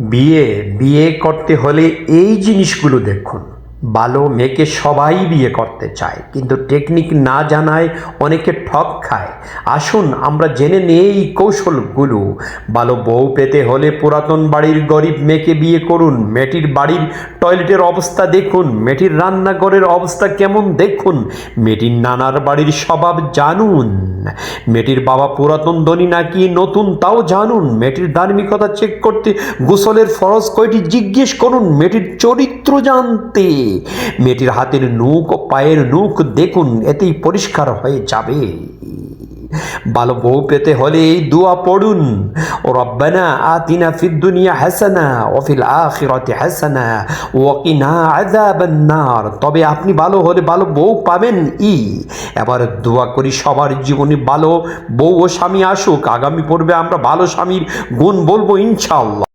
বিয়ে বিয়ে করতে হলে এই জিনিসগুলো দেখুন। ভালো মেয়েকে সবাই বিয়ে করতে চায়, কিন্তু টেকনিক না জানায় অনেকে ঠক খায়। আসুন আমরা জেনে নেই এই কৌশলগুলো। ভালো বউ পেতে হলে পুরাতন বাড়ির গরিব মেয়েকে বিয়ে করুন, মেয়েটির বাড়ির টয়লেটের অবস্থা দেখুন, মেয়েটির রান্নাঘরের অবস্থা কেমন দেখুন, মেয়েটির নানার বাড়ির স্বভাব জানুন। মেয়েটির বাবা পুরাতন ধনী নাকি নতুন, তাও জানুন। মেয়েটির ধার্মিকতা চেক করতে গোসলের ফরজ কয়টি জিজ্ঞেস করুন, মেয়েটির চরিত্র জানতে। মেয়েটির হাতের নুক পায়ের নুক দেখুন, এতেই পরিষ্কার হয়ে যাবে। ভালো বউ পেতে হলে এই দোয়া পড়ুন। ও রব্বানা আতিনা ফিদ দুনিয়া হাসানা ও ফিল আখিরাতি হাসানা ওয়াকিনা আযাবান নার। তবে আপনি ভালো হলে ভালো বউ পাবেন ই। এবার দোয়া করি সবার জীবনে ভালো বউ ও স্বামী আসুক। আগামী পর্বে আমরা ভালো স্বামীর গুণ বলব ইনশাআল্লাহ।